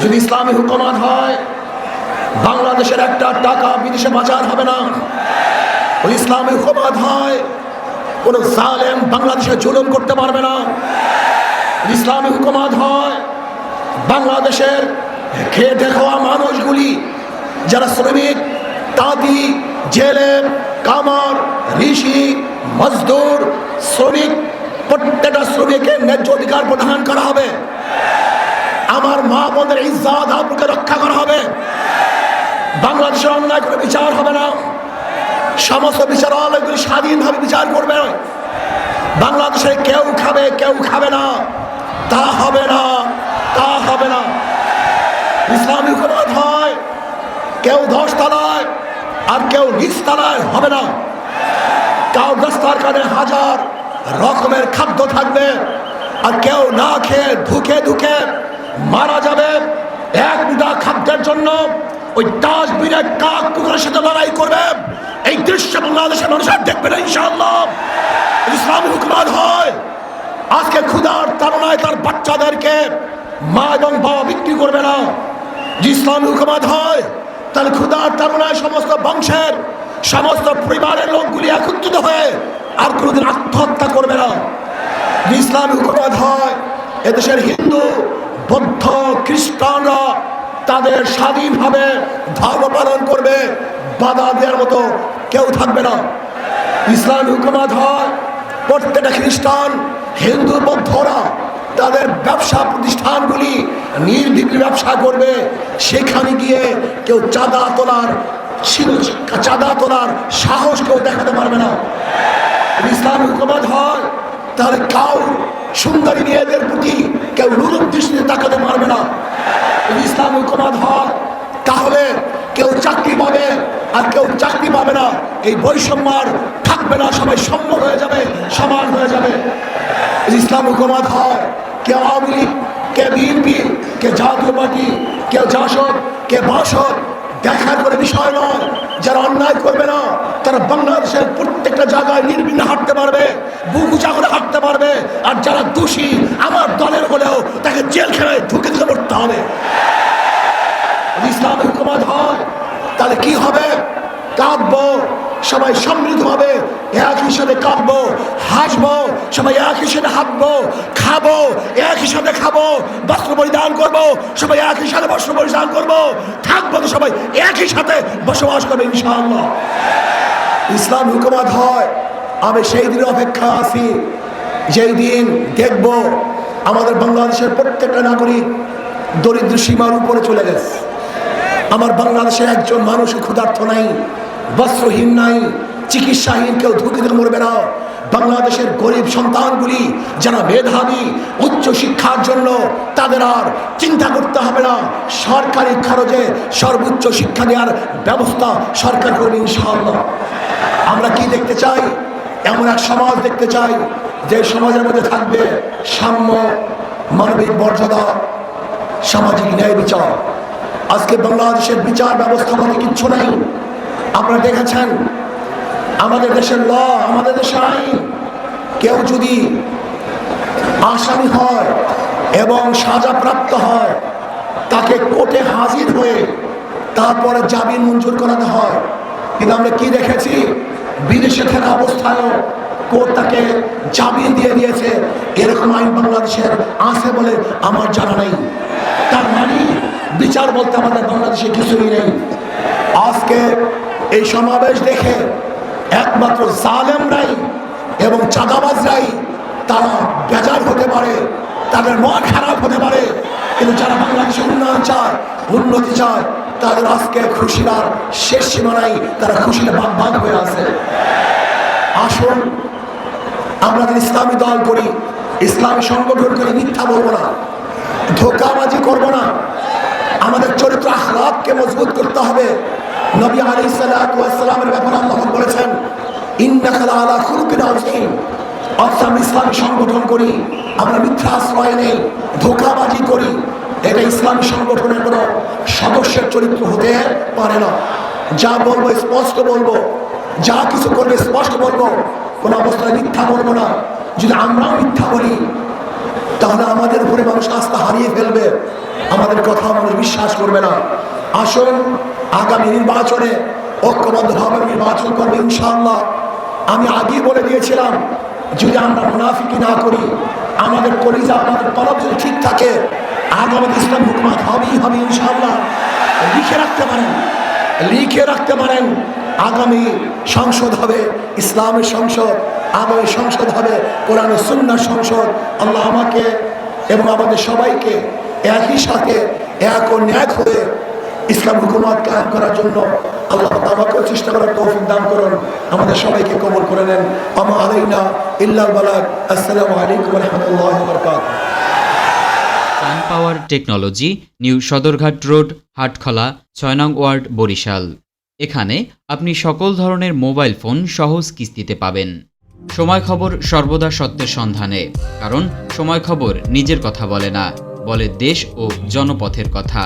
যদি ইসলামী হুকুমাত হয়, বাংলাদেশের একটা টাকা বিদেশে বাজার হবে না। ওই ইসলামী হুকুমাত হয়, কোনো জালেম বাংলাদেশে জুলুম করতে পারবে না। ইসলামী হুকুমাত হয়, বাংলাদেশের খেটে খাওয়া মানুষগুলি, যারা শ্রমিক, তাঁতি জেলে কামার, ঋষি, মজদুর, শ্রমিক, প্রত্যেকটা শ্রমিকের ন্যায্য অধিকার প্রদান করা হবে। আমার মা বোনের ইজ্জাত আপনাকে রক্ষা করা হবে। বাংলাদেশের অন্যায় করে বিচার হবে না। সমস্ত বিচার বিচারালয়গুলি স্বাধীনভাবে বিচার করবে। বাংলাদেশে কেউ খাবে কেউ খাবে না। তা হবে না, তা হবে না। ইসলামী হুকুমত হয়, কেউ দশ তলায় আর কেউ নিচ তলায় হবে না। কাউ রাস্তার কানে হাজার রকমের খাদ্য থাকবে আর কেউ না খেয়ে ধুকে ধুকে মারা যাবে এক মুঠা খাদ্যের জন্য। ওই ডাস্টবিনের কাক কুকুরের সাথে লড়াই করবে। এই দৃশ্য বাংলাদেশের মানুষের দেখবে না, ইনশাআল্লাহ। ইসলামী হয়। আজকে ক্ষুধার তারণায় তার বাচ্চাদেরকে মা এবং বাবা বিক্রি করবে না। যে ইসলামী হুকুমাত হয় তাহলে ক্ষুধার তারণায় সমস্ত বংশের, সমস্ত পরিবারের লোকগুলি একত্রিত হয়ে আর কোনোদিন আত্মহত্যা করবে না। ইসলামী হুকুমাত হয়, এদেশের হিন্দু বৌদ্ধ খ্রিস্টানরা তাদের স্বাধীনভাবে ধর্ম পালন করবে, বাধা দেওয়ার মতো কেউ থাকবে না। ইসলাম হুকুমাত হয়, প্রত্যেকটা খ্রিস্টান, হিন্দু, বৌদ্ধরা তাদের ব্যবসা প্রতিষ্ঠানগুলি, নির্বিঘ্নে ব্যবসা করবে। সেখানে গিয়ে কেউ চাঁদা তোলার চাঁদা তোলার সাহস কেউ দেখাতে পারবে না। ইসলাম হুকুমাত হয়, তাহলে কাউ সুন্দরী মেয়েদের প্রতি কেউ রূপ দৃষ্টিতে তাকাতে পারবে না। যদি ইসলাম হুকুমাত হয়, তাহলে কেউ চাকরি পাবে আর কেউ চাকরি পাবে না। এই বৈষম্য আর থাকবে না, সবাই সম্মত হয়ে যাবে, সমান হয়ে যাবে। ইসলাম হুকুমাত হয়, কে আওয়ামী লীগ, কে বিএনপি, কে জাতীয় পার্টি কেউ জাসদ, কে বাসদ দেখার করে বিষয় নয়। যারা অন্যায় করবে না, তারা বাংলাদেশের প্রত্যেকটা জায়গায় নির্বিঘ্নে হাঁটতে পারবে, বুক উঁচা করে হাঁটতে পারবে। আর যারা দোষী, আমার দলের হলেও তাকে জেল জেলখানায় ঢুকে ঢুকে পড়তে হবে। ইসলামের ইসলামী হুকুমত হয়, তাহলে কি হবে? কাঁদবো। সবাই সমৃদ্ধ হবে একই সাথে কাঁদবো হাসবো, সবাই একই সাথে হাঁটবো, খাব, একই সাথে খাব, বস্ত্র পরিধান করব, সবাই একই সাথে বস্ত্র পরিধান করব, থাকব তো সবাই একই সাথে বসবাস করবে ইনশাআল্লাহ। ইসলাম হুকুমত হয়, আমি সেই দিনের অপেক্ষা আছি, যেই দিন দেখব আমাদের বাংলাদেশের প্রত্যেকটা নাগরিক দরিদ্র সীমার উপরে চলে গেছে। আমার বাংলাদেশে একজন মানুষ ক্ষুধার্থ নাই বস্ত্রহীন নাই, চিকিৎসাহীন কেউ ধুকিতে মরবে না বাংলাদেশের গরিব সন্তানগুলি যারা মেধাবী, উচ্চ শিক্ষার জন্য তাদের আর চিন্তা করতে হবে না। সরকারি খরচে সর্বোচ্চ শিক্ষা দেওয়ার ব্যবস্থা সরকার করবে ইনশাআল্লাহ। আমরা কি দেখতে চাই? এমন এক সমাজ দেখতে চাই, যে সমাজের মধ্যে থাকবে সাম্য, মানবিক মর্যাদা, সামাজিক ন্যায় বিচার। আজকে বাংলাদেশের বিচার ব্যবস্থা মধ্যে কিচ্ছু নাই। আপনারা দেখেছেন? আমাদের দেশের ল, আমাদের দেশের আইন। কেউ যদি আসামি হয় এবং সাজাপ্রাপ্ত হয়, তাকে কোর্টে হাজির হয়ে তারপরে জামিন মঞ্জুর করাতে হয়। কিন্তু আমরা কি দেখেছি? বিদেশে থাকা অবস্থায়ও কোর্ট তাকে জামিন দিয়ে দিয়েছে। এরকম আইন বাংলাদেশের আছে বলে আমার জানা নেই। তার মানে বিচার বলতে আমাদের বাংলাদেশে কিছুই নেই। এই সমাবেশ দেখে একমাত্র জালেমরাই এবং চাঁদাবাজরাই তারা বেজার হতে পারে, তাদের মন খারাপ হতে পারে। কিন্তু যারা বাংলাদেশের উন্নয়ন চায়, উন্নতি চায়, তাদের আজকে খুশির আর শেষ সীমা নাই তারা খুশিতে বাদ হয়ে আছে। আসুন, আমরা যদি ইসলামী দল করি, ইসলামী সংগঠন করি, মিথ্যা বলব না, ধোকাবাজি করব না। আমাদের চরিত্র আখলাককে মজবুত করতে হবে। নবী আলী সালামের ব্যাপারে আল্লাহ বলেছেন ইন্নাকালা আলা খুলকিন আযীম অর্থাৎ আমরা ইসলামী সংগঠন করি, আমরা মিথ্যা আশ্রয় নেই, ধোকাবাজি করি। এটা ইসলামী সংগঠনের কোনো সদস্যের চরিত্র হতে পারে না। যা বলব, স্পষ্ট বলব, যা কিছু করবে স্পষ্ট বলব, কোনো অবস্থায় মিথ্যা বলব না। যদি আমরাও মিথ্যা বলি, তাহলে আমাদের উপরে মানুষ আস্থা হারিয়ে ফেলবে। আমাদের কথা মানুষ বিশ্বাস করবে না। আসুন আগামী নির্বাচনে ঐক্যবদ্ধভাবে নির্বাচন করবে ইনশাআল্লাহ। আমি আগেই বলে দিয়েছিলাম, যদি আমরা মুনাফিকি না করি, আমাদের কলিজা, আমাদের তরফ যদি ঠিক থাকে, আগামী ইসলাম হুকুমাত হবেই হবে ইনশাআল্লাহ। লিখে রাখতে পারেন, লিখে রাখতে পারেন, আগামী সংসদ হবে, ইসলামের সংসদ, আগামী সংসদ হবে, কোরআন সুন্নার সংসদ। আল্লাহ আমাকে এবং আমাদের সবাইকে একই সাথে এক ও ন্যাক হয়ে ইসলাম হুকুমাত কায়েম করার জন্য আল্লাহ আমাকেও চেষ্টা করার তৌফিক দান করুন। আমাদের সবাইকে কবল করে নেন। আমা আলাইনা ইল্লাল বালাক আসসালামু আলাইকুম রহমতুল্লাহ বরকাত sun power technology, new Sadarghat road, Hatkhola, ছয় নং ওয়ার্ড, বরিশাল। এখানে আপনি সকল ধরনের মোবাইল ফোন সহজ কিস্তিতে পাবেন। সময় খবর সর্বদা সত্যের সন্ধানে, কারণ সময় খবর নিজের কথা বলে না, বলে দেশ ও জনপথের কথা।